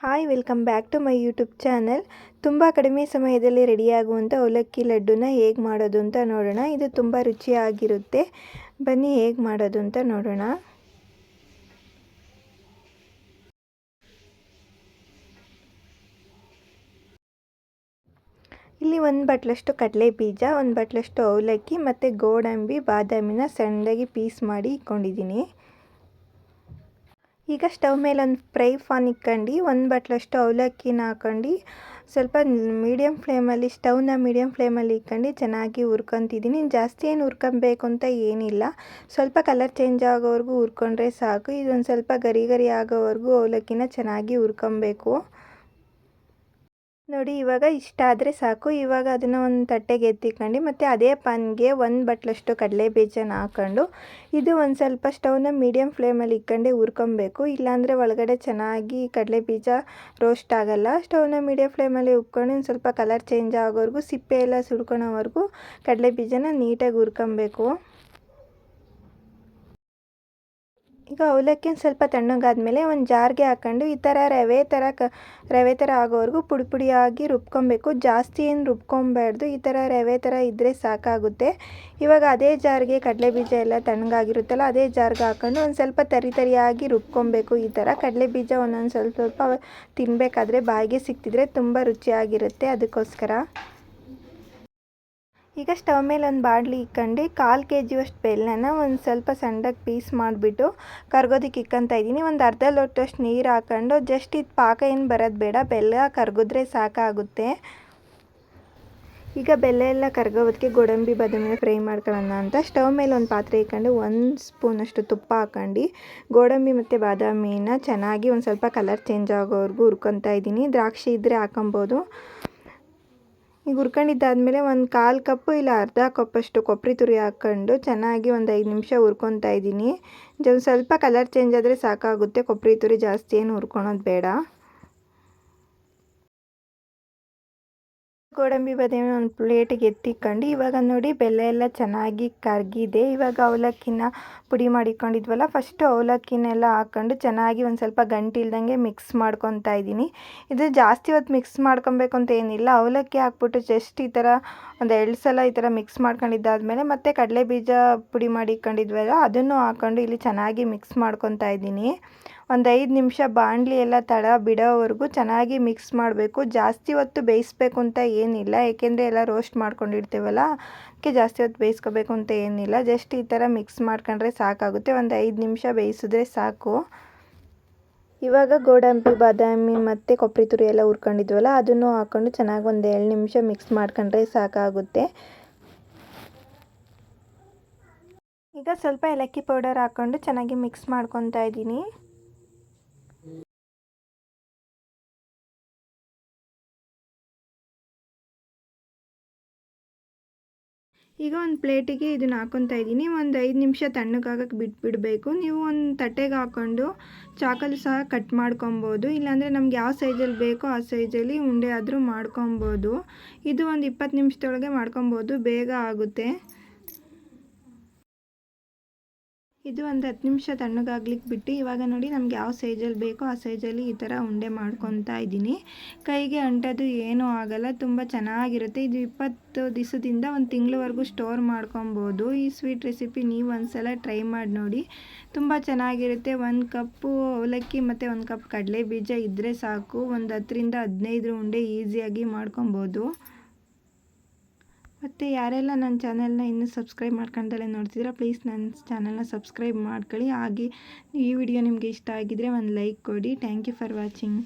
Hi welcome back to my YouTube channel ತುಂಬ ಕಡಿಮೆ ಸಮಯದಲ್ಲಿ ರೆಡಿಯಾಗುವಂಥ ಅವಲಕ್ಕಿ ಲಡ್ಡುನ ಹೇಗೆ ಮಾಡೋದು ಅಂತ ನೋಡೋಣ. ಇದು ತುಂಬ ರುಚಿಯಾಗಿರುತ್ತೆ. ಬನ್ನಿ, ಹೇಗೆ ಮಾಡೋದು ಅಂತ ನೋಡೋಣ. ಇಲ್ಲಿ ಒಂದು ಬಟ್ಲಷ್ಟು ಕಡಲೆ ಬೀಜ ಒಂದು ಬಟ್ಲಷ್ಟು ಅವಲಕ್ಕಿ ಮತ್ತು ಗೋಡಂಬಿ, ಬಾದಾಮಿನ ಸಣ್ಣದಾಗಿ ಪೀಸ್ ಮಾಡಿ ಇಟ್ಕೊಂಡಿದ್ದೀನಿ. ಈಗ ಸ್ಟವ್ ಮೇಲೆ ಒಂದು ಫ್ರೈ ಫಾನ್ ಇಕ್ಕಂಡು ಒಂದು ಬಟ್ಲಷ್ಟು ಅವಲಕ್ಕಿನ ಹಾಕೊಂಡು ಸ್ವಲ್ಪ ಮೀಡಿಯಮ್ ಫ್ಲೇಮಲ್ಲಿ ಸ್ಟವ್ನ ಮೀಡಿಯಮ್ ಫ್ಲೇಮಲ್ಲಿ ಇಕ್ಕಂಡು ಚೆನ್ನಾಗಿ ಹುರ್ಕೊತಿದ್ದೀನಿ. ಜಾಸ್ತಿ ಏನು ಹುರ್ಕೊಬೇಕು ಅಂತ ಏನಿಲ್ಲ. ಸ್ವಲ್ಪ ಕಲರ್ ಚೇಂಜ್ ಆಗೋವರೆಗೂ ಹುರ್ಕೊಂಡ್ರೆ ಸಾಕು. ಇದೊಂದು ಸ್ವಲ್ಪ ಗರಿ ಗರಿ ಆಗೋವರೆಗೂ ಅವಲಕ್ಕಿನ ಚೆನ್ನಾಗಿ ಹುರ್ಕೊಬೇಕು. ನೋಡಿ, ಇವಾಗ ಇಷ್ಟ ಆದರೆ ಸಾಕು. ಇವಾಗ ಅದನ್ನು ಒಂದು ತಟ್ಟೆಗೆ ಎತ್ತಿಕೊಂಡು ಮತ್ತು ಅದೇ ಪಾನ್ಗೆ ಒಂದು ಬಟ್ಲಷ್ಟು ಕಡಲೆ ಬೀಜನ ಹಾಕ್ಕೊಂಡು ಇದು ಒಂದು ಸ್ವಲ್ಪ ಸ್ಟವ್ನ ಮೀಡಿಯಮ್ ಫ್ಲೇಮಲ್ಲಿ ಇಟ್ಕೊಂಡೆ ಹುರ್ಕೊಬೇಕು. ಇಲ್ಲಾಂದರೆ ಒಳಗಡೆ ಚೆನ್ನಾಗಿ ಕಡಲೆ ಬೀಜ ರೋಸ್ಟ್ ಆಗೋಲ್ಲ. ಸ್ಟವ್ನ ಮೀಡಿಯಮ್ ಫ್ಲೇಮಲ್ಲಿ ಉಕ್ಕೊಂಡು ಒಂದು ಸ್ವಲ್ಪ ಕಲರ್ ಚೇಂಜ್ ಆಗೋವರೆಗೂ, ಸಿಪ್ಪೆ ಎಲ್ಲ ಸುಡ್ಕೊಳೋವರೆಗೂ ಕಡಲೆ ಬೀಜನ ನೀಟಾಗಿ ಹುರ್ಕೊಬೇಕು. ಈಗ ಅವಲಕ್ಕಿ ಸ್ವಲ್ಪ ತಣ್ಣಗಾದ್ಮೇಲೆ ಒಂದು ಜಾರ್ಗೆ ಹಾಕ್ಕೊಂಡು ಈ ಥರ ರವೆ ಥರ ಕ, ರವೆ ಥರ ಆಗೋವರೆಗೂ ಪುಡಿ ಪುಡಿಯಾಗಿ ರುಬ್ಕೊಬೇಕು. ಜಾಸ್ತಿ ಏನು ರುಬ್ಕೊಬಾರ್ದು. ಈ ಥರ ರವೆ ಥರ ಇದ್ದರೆ ಸಾಕಾಗುತ್ತೆ. ಇವಾಗ ಅದೇ ಜಾರ್ಗೆ ಕಡಲೆ ಬೀಜ ಎಲ್ಲ ತಣ್ಣಗಾಗಿರುತ್ತಲ್ಲ, ಅದೇ ಜಾರ್ಗೆ ಹಾಕ್ಕೊಂಡು ಒಂದು ಸ್ವಲ್ಪ ತರಿ ತರಿಯಾಗಿ ರುಬ್ಕೊಬೇಕು ಈ ಥರ ಕಡಲೆ ಬೀಜ ಒಂದೊಂದು ಸ್ವಲ್ಪ ಸ್ವಲ್ಪ ತಿನ್ನಬೇಕಾದ್ರೆ ಬಾಯಿಗೆ ಸಿಕ್ತಿದ್ರೆ ತುಂಬ ರುಚಿಯಾಗಿರುತ್ತೆ. ಅದಕ್ಕೋಸ್ಕರ. ಈಗ ಸ್ಟವ್ ಮೇಲೆ ಒಂದು ಬಾಣಲಿ ಇಕ್ಕಂಡು ಕಾಲು ಕೆ ಜಿಯಷ್ಟು ಬೆಲ್ಲನ ಒಂದು ಸ್ವಲ್ಪ ಸಣ್ಣದಾಗಿ ಪೀಸ್ ಮಾಡಿಬಿಟ್ಟು ಕರ್ಗೋದಕ್ಕೆ ಇಕ್ಕಂತ ಇದ್ದೀನಿ. ಒಂದು ಅರ್ಧ ಲೋಟಷ್ಟು ನೀರು ಹಾಕ್ಕೊಂಡು ಜಸ್ಟ್ ಇದು ಪಾಕ ಏನು ಬರೋದು ಬೇಡ, ಬೆಲ್ಲ ಕರ್ಗಿದ್ರೆ ಸಾಕಾಗುತ್ತೆ. ಈಗ ಬೆಲ್ಲ ಎಲ್ಲ ಕರ್ಗೋದಕ್ಕೆ ಗೋಡಂಬಿ ಬಾದಾಮಿನ ಫ್ರೈ ಮಾಡ್ಕೊಳ್ಳೋಣ ಅಂತ ಸ್ಟವ್ ಮೇಲೆ ಒಂದು ಪಾತ್ರೆ ಇಕ್ಕಂಡು ಒಂದು ಸ್ಪೂನಷ್ಟು ತುಪ್ಪ ಹಾಕೊಂಡು ಗೋಡಂಬಿ ಮತ್ತು ಬಾದಾಮಿನ ಚೆನ್ನಾಗಿ ಒಂದು ಸ್ವಲ್ಪ ಕಲರ್ ಚೇಂಜ್ ಆಗೋವರೆಗೂ ಹುರ್ಕೊತಾ ಇದ್ದೀನಿ. ದ್ರಾಕ್ಷಿ ಇದ್ದರೆ ಹಾಕೊಬೋದು. ಈಗ ಹುರ್ಕೊಂಡಿದ್ದಾದಮೇಲೆ ಒಂದು ಕಾಲು ಕಪ್ಪು ಇಲ್ಲ ಅರ್ಧ ಕಪ್ಪಷ್ಟು ಕೊಬ್ಬರಿ ತುರಿ ಹಾಕ್ಕೊಂಡು ಚೆನ್ನಾಗಿ ಒಂದು ಐದು ನಿಮಿಷ ಹುರ್ಕೊತಾ ಇದ್ದೀನಿ. ಸ್ವಲ್ಪ ಕಲರ್ ಚೇಂಜ್ ಆದರೆ ಸಾಕಾಗುತ್ತೆ. ಕೊಬ್ಬರಿ ತುರಿ ಜಾಸ್ತಿ ಏನು ಹುರ್ಕೊಳೋದು ಬೇಡ. ಗೋಡಂಬಿ ಬದೇನ ಒಂದು ಪ್ಲೇಟಿಗೆ ಎತ್ತಿಕೊಂಡು, ಇವಾಗ ನೋಡಿ ಬೆಲ್ಲ ಎಲ್ಲ ಚೆನ್ನಾಗಿ ಕರಗಿದೆ. ಇವಾಗ ಅವಲಕ್ಕಿನ ಪುಡಿ ಮಾಡಿಕೊಂಡಿದ್ವಲ್ಲ ಫಸ್ಟು ಅವಲಕ್ಕಿನೆಲ್ಲ ಹಾಕ್ಕೊಂಡು ಚೆನ್ನಾಗಿ ಒಂದು ಸ್ವಲ್ಪ ಗಂಟು ಇಲ್ದಂಗೆ ಮಿಕ್ಸ್ ಮಾಡ್ಕೊತಾ ಇದ್ದೀನಿ. ಇದು ಜಾಸ್ತಿ ಹೊತ್ತು ಮಿಕ್ಸ್ ಮಾಡ್ಕೊಬೇಕು ಅಂತ ಏನಿಲ್ಲ. ಅವಲಕ್ಕಿ ಹಾಕ್ಬಿಟ್ಟು ಜಸ್ಟ್ ಈ ಥರ ಒಂದು ಎರಡು ಸಲ ಈ ಥರ ಮಿಕ್ಸ್ ಮಾಡ್ಕೊಂಡಿದ್ದಾದಮೇಲೆ ಮತ್ತೆ ಕಡಲೆ ಬೀಜ ಪುಡಿ ಮಾಡಿ ಇಟ್ಕೊಂಡಿದ್ವಲ್ಲ ಅದನ್ನು ಹಾಕ್ಕೊಂಡು ಇಲ್ಲಿ ಚೆನ್ನಾಗಿ ಮಿಕ್ಸ್ ಮಾಡ್ಕೊತಾ ಇದ್ದೀನಿ. ಒಂದು ಐದು ನಿಮಿಷ ಬಾಣಲಿ ಎಲ್ಲ ತಳ ಬಿಡೋವರೆಗೂ ಚೆನ್ನಾಗಿ ಮಿಕ್ಸ್ ಮಾಡಬೇಕು. ಜಾಸ್ತಿ ಹೊತ್ತು ಬೇಯಿಸ್ಬೇಕು ಅಂತ ಏನಿಲ್ಲ. ಏಕೆಂದರೆ ಎಲ್ಲ ರೋಸ್ಟ್ ಮಾಡ್ಕೊಂಡಿರ್ತೀವಲ್ಲ, ಅದಕ್ಕೆ ಜಾಸ್ತಿ ಹೊತ್ತು ಬೇಯಿಸ್ಕೋಬೇಕು ಅಂತ ಏನಿಲ್ಲ. ಜಸ್ಟ್ ಈ ಥರ ಮಿಕ್ಸ್ ಮಾಡ್ಕೊಂಡ್ರೆ ಸಾಕಾಗುತ್ತೆ. ಒಂದು ಐದು ನಿಮಿಷ ಬೇಯಿಸಿದ್ರೆ ಸಾಕು. ಇವಾಗ ಗೋಡಂಬಿ, ಬಾದಾಮಿ ಮತ್ತು ಕೊಬ್ಬರಿ ತುರಿ ಎಲ್ಲ ಹುರ್ಕೊಂಡಿದ್ವಲ್ಲ, ಅದನ್ನು ಹಾಕ್ಕೊಂಡು ಚೆನ್ನಾಗಿ ಒಂದು ಏಳು ನಿಮಿಷ ಮಿಕ್ಸ್ ಮಾಡ್ಕೊಂಡ್ರೆ ಸಾಕಾಗುತ್ತೆ. ಈಗ ಸ್ವಲ್ಪ ಏಲಕ್ಕಿ ಪೌಡರ್ ಹಾಕ್ಕೊಂಡು ಚೆನ್ನಾಗಿ ಮಿಕ್ಸ್ ಮಾಡ್ಕೊತಾ ಇದ್ದೀನಿ. ಈಗ ಒಂದು ಪ್ಲೇಟಿಗೆ ಇದನ್ನು ಹಾಕೊತಾ ಇದ್ದೀನಿ. ಒಂದು ಐದು ನಿಮಿಷ ತಣ್ಣಗಾಗಕ್ಕೆ ಬಿಟ್ಬಿಡಬೇಕು. ನೀವು ಒಂದು ತಟ್ಟೆಗೆ ಹಾಕ್ಕೊಂಡು ಚಾಕಲ್ಲಿ ಸಹ ಕಟ್ ಮಾಡ್ಕೊಬೋದು. ಇಲ್ಲಾಂದರೆ ನಮ್ಗೆ ಯಾವ ಸೈಜಲ್ಲಿ ಬೇಕೋ ಆ ಸೈಜಲ್ಲಿ ಉಂಡೆ ಆದರೂ ಮಾಡ್ಕೊಬೋದು. ಇದು ಒಂದು ಇಪ್ಪತ್ತು ನಿಮಿಷದೊಳಗೆ ಮಾಡ್ಕೊಬೋದು. ಬೇಗ ಆಗುತ್ತೆ. ಇದು ಒಂದು ಹತ್ತು ನಿಮಿಷ ತಣ್ಣಗಾಗ್ಲಿಕ್ಕೆ ಬಿಟ್ಟು ಇವಾಗ ನೋಡಿ ನಮ್ಗೆ ಯಾವ ಸೈಜಲ್ಲಿ ಬೇಕೋ ಆ ಸೈಜಲ್ಲಿ ಈ ಥರ ಉಂಡೆ ಮಾಡ್ಕೊತಾ ಇದ್ದೀನಿ. ಕೈಗೆ ಅಂಟೋದು ಏನೂ ಆಗಲ್ಲ, ತುಂಬ ಚೆನ್ನಾಗಿರುತ್ತೆ. ಇದು ಇಪ್ಪತ್ತು ದಿವಸದಿಂದ ಒಂದು ತಿಂಗಳವರೆಗೂ ಸ್ಟೋರ್ ಮಾಡ್ಕೊಬೋದು. ಈ ಸ್ವೀಟ್ ರೆಸಿಪಿ ನೀವು ಒಂದು ಸಲ ಟ್ರೈ ಮಾಡಿ ನೋಡಿ. ತುಂಬ ಚೆನ್ನಾಗಿರುತ್ತೆ. ಒಂದು ಕಪ್ಪು ಅವಲಕ್ಕಿ ಮತ್ತು ಒಂದು ಕಪ್ ಕಡಲೆ ಬೀಜ ಇದ್ದರೆ ಸಾಕು. ಒಂದು ಹತ್ತರಿಂದ ಹದಿನೈದು ಉಂಡೆ ಈಸಿಯಾಗಿ ಮಾಡ್ಕೊಬೋದು. ಮತ್ತು ಯಾರೆಲ್ಲ ನನ್ನ ಚಾನೆಲ್ನ ಇನ್ನೂ ಸಬ್ಸ್ಕ್ರೈಬ್ ಮಾಡ್ಕೊಂಡಲ್ಲೇ ನೋಡ್ತಿದ್ರೆ ಪ್ಲೀಸ್ ನನ್ನ ಚಾನಲ್ನ ಸಬ್ಸ್ಕ್ರೈಬ್ ಮಾಡ್ಕೊಳ್ಳಿ. ಹಾಗೆ ಈ ವಿಡಿಯೋ ನಿಮಗೆ ಇಷ್ಟ ಆಗಿದ್ದರೆ ಒಂದು ಲೈಕ್ ಕೊಡಿ. Thank you for watching.